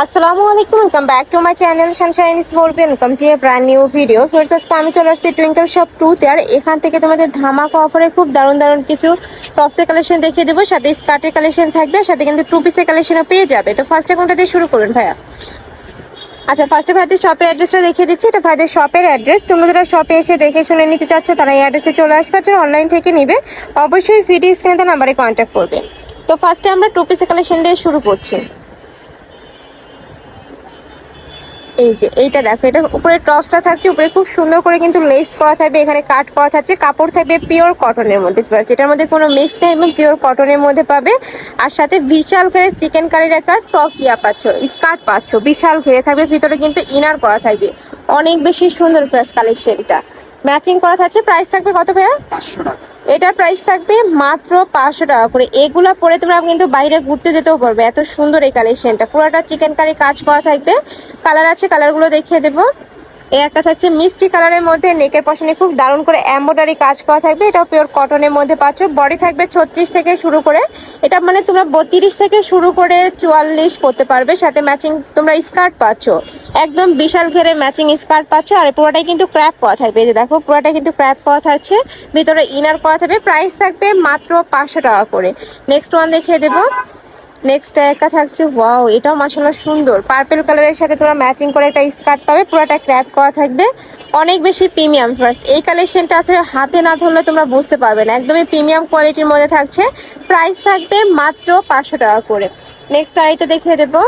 আসসালামু আলাইকুম welcome back to my channel sunshine ইস বলবে welcome to a brand new video first আজকে আমি চলে আসছি টুইঙ্কেল শপ টুতে আর এখান থেকে তোমাদের ধামাকা অফারে খুব দারুণ দারুণ কিছু টপসের কালেকশন দেখিয়ে দেবো। সাথে স্কার্টের কালেকশন থাকবে সাথে কিন্তু টু পিসের কালেকশনও পেয়ে যাবে। তো ফার্স্টে কোনটা দিয়ে শুরু করুন ভাইয়া? আচ্ছা ফার্স্টে ভাইদের শপের অ্যাড্রেসটা দেখিয়ে দিচ্ছি। এটা ভাইদের শপের অ্যাড্রেস তোমরা যারা শপে এসে দেখে শুনে নিতে চাচ্ছ, তারা এই অ্যাড্রেসে চলে আসবে যারা অনলাইন থেকে নিবে, অবশ্যই ভিডিও স্ক্রিনে তার নাম্বারে কন্ট্যাক্ট করবে। তো ফার্স্টে আমরা টু পিসের কালেকশন দিয়ে শুরু করছি। এই যে, এইটা দেখো, এটা উপরে টপসটা থাকছে, উপরে খুব সুন্দর করে কিন্তু লেস করা থাকবে, এখানে কাট করা থাকছে, কাপড় থাকবে পিওর কটনের মধ্যে ফিরাচ্ছে এটার মধ্যে কোনো মিক্স নেই এবং পিওর কটনের মধ্যে পাবে। আর সাথে বিশাল ঘেরে চিকেন কারির একটা টপস দেওয়া পাচ্ছ স্কার্ট পাচ্ছ, বিশাল ঘেরে থাকবে, ভিতরে কিন্তু ইনার করা থাকবে। অনেক বেশি সুন্দর ফ্রেশ কালেকশনটা ম্যাচিং করা থাকছে প্রাইস থাকবে কত ভাইয়া? পাঁচশো টাকা। এটার প্রাইস থাকবে মাত্র পাঁচশো টাকা করে। এগুলা পরে তোমরা কিন্তু বাইরে ঘুরতে যেতেও পারবে। এত সুন্দর এই কালেকশনটা পুরোটা চিকেন কারি কাজ করা থাকবে। কালার আছে কালারগুলো দেখিয়ে দেবো। এই একটা থাকছে মিষ্টি কালারের মধ্যে নেকের পশনে খুব দারুণ করে এম্ব্রয়ডারি কাজ করা থাকবে। এটাও পিওর কটনের মধ্যে পাচ্ছ। বডি থাকবে ছত্রিশ থেকে শুরু করে, এটা মানে তোমরা বত্রিশ থেকে শুরু করে চুয়াল্লিশ পরতে পারবে। সাথে ম্যাচিং তোমরা স্কার্ট পাচ্ছ। একদম বিশাল ঘেরে ম্যাচিং স্কার্ট পাচ্ছ। আর পুরোটাই কিন্তু ক্র্যাপ করা থাকবে। এই যে দেখো, পুরোটা কিন্তু ক্র্যাপ করা থাকছে। ভিতরে ইনার করা থাকবে। প্রাইস থাকবে মাত্র পাঁচশো টাকা করে। নেক্সট ওয়ান দেখিয়ে দেবো। নেক্সট একটা থাকছে ওয়াও এটাও মাসাল্লাহ সুন্দর। পার্পেল কালারের সাথে তোমরা ম্যাচিং করে একটা স্কার্ট পাবে, পুরোটা ক্র্যাপ করা থাকবে। অনেক বেশি প্রিমিয়াম ফার্স্ট এই কালেকশনটা আসলে হাতে না ধরলে তোমরা বুঝতে পারবে না। একদমই প্রিমিয়াম কোয়ালিটির মধ্যে থাকছে। প্রাইস থাকবে মাত্র পাঁচশো টাকা করে। নেক্সট আরেকটা দেখিয়ে দেবো।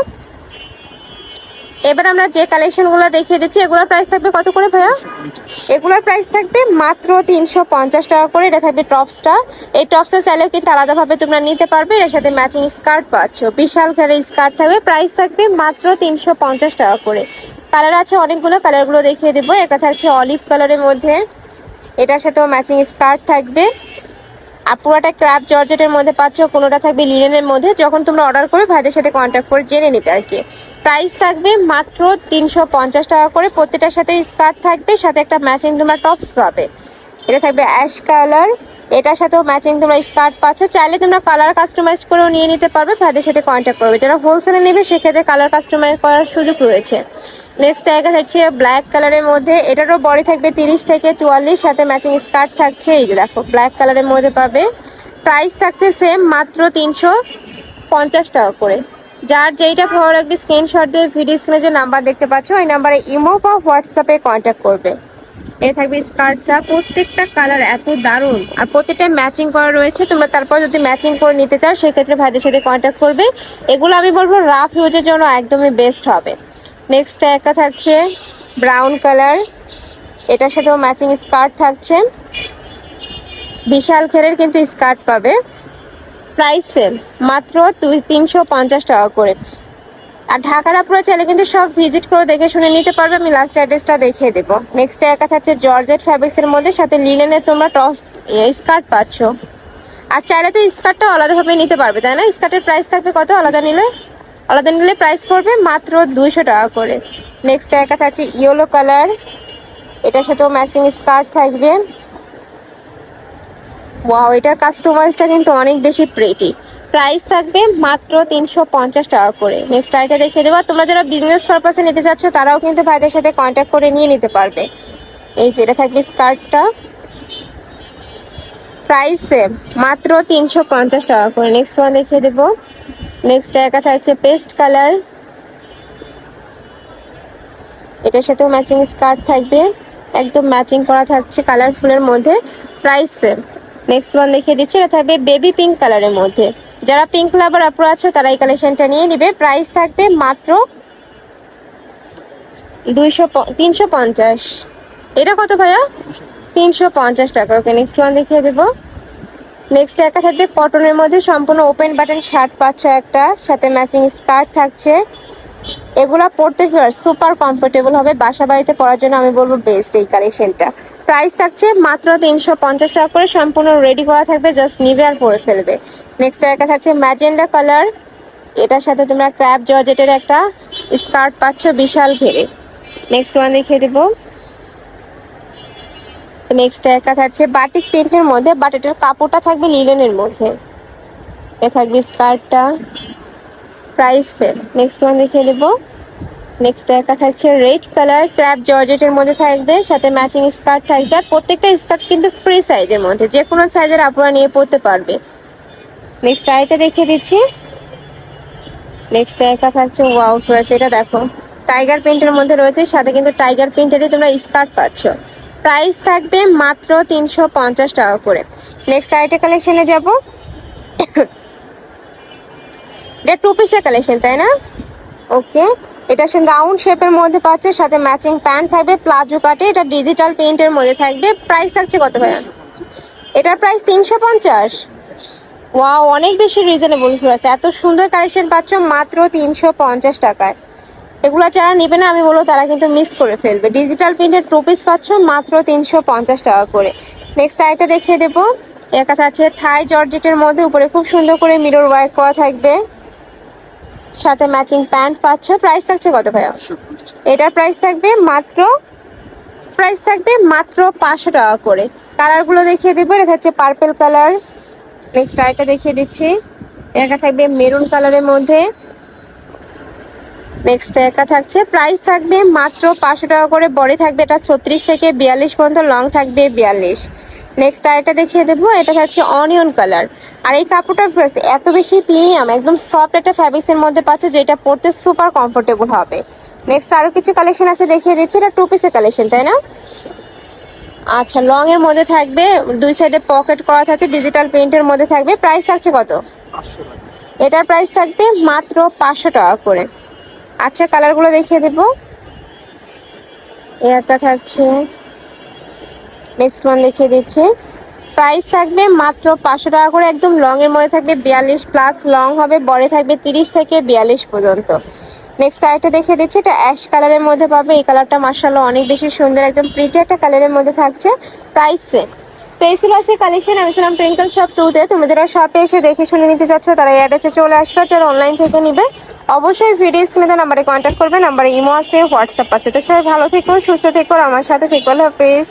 এবার আমরা যে কালেকশনগুলো দেখিয়ে দিচ্ছি, এগুলোর প্রাইস থাকবে কত করে ভাইয়া? এগুলোর প্রাইস থাকবে মাত্র তিনশো পঞ্চাশ টাকা করে। এটা থাকবে টপসটা এই টপসটা চাইলেও কিন্তু আলাদাভাবে তোমরা নিতে পারবে। এর সাথে ম্যাচিং স্কার্ট পাচ্ছ। বিশাল ঘেরে স্কার্ট থাকবে। প্রাইস থাকবে মাত্র তিনশো পঞ্চাশ টাকা করে। কালার আছে অনেকগুলো। কালারগুলো দেখিয়ে দেবো। এটা থাকছে অলিভ কালারের মধ্যে। এটার সাথেও ম্যাচিং স্কার্ট থাকবে। আর পুরোটা ক্র্যাপ জর্জেটের মধ্যে পাচ্ছ, কোনোটা থাকবে লিনেনের মধ্যে, যখন তোমরা অর্ডার করবে, ভাইদের সাথে কন্ট্যাক্ট করে জেনে নেবে আর কি। প্রাইস থাকবে মাত্র তিনশো পঞ্চাশ টাকা করে, প্রত্যেকটার সাথে স্কার্ট থাকবে, সাথে একটা ম্যাচিং তোমরা টপস পাবে। এটা থাকবে অ্যাশ কালার এটার সাথেও ম্যাচিং তোমরা স্কার্ট পাচ্ছ। চাইলে তোমরা কালার কাস্টমাইজ করেও নিয়ে নিতে পারবে, ভাইদের সাথে কন্ট্যাক্ট করবে। যারা হোলসেলে নেবে, সেক্ষেত্রে কালার কাস্টমাইজ করার সুযোগ রয়েছে। নেক্সট জায়গা থাকছে ব্ল্যাক কালারের মধ্যে। এটারও বডি থাকবে তিরিশ থেকে চুয়াল্লিশ, সাথে ম্যাচিং স্কার্ট থাকছে। এই যে দেখো ব্ল্যাক কালারের মধ্যে পাবে। প্রাইস থাকছে সেম মাত্র তিনশো পঞ্চাশ টাকা করে। যার যেইটা ভালো লাগবে স্ক্রিনশট দিয়ে ভিডিও স্ক্রিনে যে নাম্বার দেখতে পাচ্ছ, ওই নাম্বারে ইমো বা হোয়াটসঅ্যাপে কন্ট্যাক্ট করবে। এ থাকবে স্কার্টটা প্রত্যেকটা কালার এত দারুণ। আর প্রত্যেকটা ম্যাচিং করা রয়েছে। তোমরা তারপর যদি ম্যাচিং করে নিতে চাও, সেক্ষেত্রে ভাইদের সাথে কন্ট্যাক্ট করবে। এগুলো আমি বলব রাফ ইউজের জন্য একদমই বেস্ট হবে। নেক্সট একটা থাকছে ব্রাউন কালার এটার সাথেও ম্যাচিং স্কার্ট থাকছে। বিশাল খেরের কিন্তু স্কার্ট পাবে। প্রাইস সেম মাত্র দুই, তিনশো পঞ্চাশ টাকা করে। আর ঢাকার আপনারা চাইলে কিন্তু সব ভিজিট করে দেখে শুনে নিতে পারবে। আমি লাস্ট অ্যাড্রেসটা দেখিয়ে দেবো। নেক্সট একা থাকছে জর্জেট ফ্যাব্রিক্সের মধ্যে। সাথে লিলেনের তোমরা টস স্কার্ট পাচ্ছ। আর চাইলে তো স্কার্টটা আলাদাভাবে নিতে পারবে, তাই না? স্কার্টের প্রাইস থাকবে কত? আলাদা নিলে? আলাদা নিলে প্রাইস পড়বে মাত্র দুইশো টাকা করে। নেক্সট একা থাকছে ইয়েলো কালার এটার সাথেও ম্যাচিং স্কার্ট থাকবে। ওয়াও এটার কাস্টমাইজটা কিন্তু অনেক বেশি প্রেটি প্রাইস থাকবে মাত্র তিনশো পঞ্চাশ টাকা করে। নেক্সট আইটা দেখিয়ে দেবো। তোমরা যারা বিজনেস পারপাসে নিতে চাচ্ছ, তারাও কিন্তু ভাইদের সাথে কন্ট্যাক্ট করে নিয়ে নিতে পারবে। এই যে এটা থাকবে স্কার্টটা প্রাইস সেম মাত্র তিনশো পঞ্চাশ টাকা করে। নেক্সট ওয়ান দেখিয়ে দেবো। নেক্সট একা থাকছে পেস্ট কালার এটার সাথেও ম্যাচিং স্কার্ট থাকবে। একদম ম্যাচিং করা থাকছে কালারফুলের মধ্যে। প্রাইস সেম নেক্সট ওয়ান দেখিয়ে দিচ্ছি, এটা থাকবে বেবি পিঙ্ক কালারের মধ্যে। যারা পিঙ্ক লাভার আপরো আছে, তারা এই কালেকশনটা নিয়ে নিবে। প্রাইস থাকবে মাত্র দুইশো তিনশো পঞ্চাশ। এটা কত ভাইয়া? তিনশো পঞ্চাশ টাকা। ওকে নেক্সট ওয়ান দেখিয়ে দেবো। নেক্সট একা থাকবে কটনের মধ্যে সম্পূর্ণ ওপেন বাটন শার্ট পাচ্ছ একটা, সাথে ম্যাচিং স্কার্ট থাকছে। এগুলা পড়তে সুপার কমফোর্টেবল হবে বাসা বাড়িতে পড়ার জন্য আমি বলব বেস্ট এই কালেকশনটা প্রাইস থাকছে মাত্র তিনশো পঞ্চাশ টাকা করে, সম্পূর্ণ রেডি করা থাকবে জাস্ট নিবে আর পরে ফেলবে। নেক্সট একটা থাকছে ম্যাজেন্ডা কালার এটার সাথে তোমরা ক্র্যাপ জর্জেটের একটা স্কার্ট পাচ্ছ, বিশাল ঘেরে। নেক্সট ওয়ান দেখিয়ে দেবো। নেক্সট একটা থাকছে বাটিক প্রিন্টের মধ্যে বাট এটার কাপড়টা থাকবে লিলেনের মধ্যে। এ থাকবে স্কার্টটা প্রাইস নেক্সট ওয়ান দেখিয়ে দেবো নেক্সট একটা থাকছে রেড কালার ক্র্যাপ জর্জেটের মধ্যে থাকবে, সাথে ম্যাচিং স্কার্ট থাকবে। আর প্রত্যেকটা স্কার্ট কিন্তু ফ্রি সাইজের মধ্যে, যে কোনো সাইজের আপনারা নিয়ে পড়তে পারবে। নেক্সট আইটা দেখিয়ে দিচ্ছি। নেক্সট একটা থাকছে ওয়াও ফ্রেশ এটা দেখো। টাইগার প্রিন্টের মধ্যে রয়েছে, সাথে কিন্তু টাইগার প্রিন্টেরই তোমরা স্কার্ট পাচ্ছ। প্রাইস থাকবে মাত্র তিনশো পঞ্চাশ টাকা করে। নেক্সট আইটা কালেকশনে যাব। এটা টু পিসের কালেকশন তাই না? ওকে এটা সে রাউন্ড শেপের মধ্যে পাচ্ছ, সাথে ম্যাচিং প্যান্ট থাকবে, প্লাজো কাটে, এটা ডিজিটাল প্রিন্টের মধ্যে থাকবে। প্রাইস থাকছে কত ভাইয়া? এটার প্রাইস তিনশো পঞ্চাশ। ওয়াও অনেক বেশি রিজনেবল আছে এত সুন্দর কালেকশন পাচ্ছ, মাত্র তিনশো পঞ্চাশ টাকায়। এগুলো যারা নেবে না আমি বলব তারা কিন্তু মিস করে ফেলবে। ডিজিটাল প্রিন্টের টু পিস পাচ্ছ মাত্র তিনশো পঞ্চাশ টাকা করে। নেক্সট আইটা দেখিয়ে দেবো। এর কাছে আছে থাই জর্জেটের মধ্যে উপরে খুব সুন্দর করে মিরর ওয়ার্ক করা থাকবে। সাথে ম্যাচিং প্যান্ট পাচ্ছ। প্রাইস থাকছে কত ভাইয়া? এটার প্রাইস থাকবে মাত্র প্রাইস থাকবে মাত্র পাঁচশো টাকা করে। কালারগুলো দেখিয়ে দেবো। এটা হচ্ছে পার্পেল কালার নেক্সট আইটা দেখিয়ে দিচ্ছি। এটা থাকবে মেরুন কালারের মধ্যে। নেক্সট একটা থাকছে। প্রাইস থাকবে মাত্র পাঁচশো টাকা করে। বডি থাকবে এটা ছত্রিশ থেকে বিয়াল্লিশ পর্যন্ত। লং থাকবে বিয়াল্লিশ। নেক্সট আরেকটা দেখিয়ে দেবো। এটা থাকছে অনিয়ন কালার আর এই কাপড়টা first এত বেশি প্রিমিয়াম একদম সফট একটা ফ্যাব্রিক্সের মধ্যে পাচ্ছে যেটা পরতে সুপার কমফোর্টেবল হবে। নেক্সট আরও কিছু কালেকশন আছে দেখিয়ে দিচ্ছি। এটা টু পিসের কালেকশন তাই না? আচ্ছা লং এর মধ্যে থাকবে। দুই সাইডে পকেট করা থাকছে ডিজিটাল প্রিন্টের মধ্যে থাকবে। প্রাইস থাকছে কত? এটার প্রাইস থাকবে মাত্র পাঁচশো টাকা করে। আচ্ছা কালারগুলো দেখিয়ে দেবো। এই একটা থাকছে। নেক্সট ওয়ান দেখিয়ে দিচ্ছি। প্রাইস থাকবে মাত্র পাঁচশো টাকা করে, একদম লং এর মধ্যে থাকবে বিয়াল্লিশ প্লাস লং হবে, বড়ে থাকবে তিরিশ থেকে বিয়াল্লিশ পর্যন্ত। নেক্সট আরেকটা দেখিয়ে দিচ্ছি, এটা অ্যাশ কালারের মধ্যে পাবে। এই কালারটা মার্শাল্লাহ অনেক বেশি সুন্দর, একদম প্রিটি একটা কালারের মধ্যে থাকছে। প্রাইস সেম তো এই ছিল আজকে কালেকশন আমি ছিলাম টুইঙ্কল শপ টুতে তুমি যারা শপে এসে দেখে শুনে নিতে চাচ্ছ, তারা অ্যাড্রেসে চলে আসবে। যারা অনলাইন থেকে নিবে, অবশ্যই ভিডিও স্ক্রিনে নাম্বারে কন্ট্যাক্ট করবে। নাম্বারে ইমো আছে হোয়াটসঅ্যাপ আছে। তো সবাই ভালো থেকো, সুস্থ থেকো আমার সাথে থেকো। হাফেজ।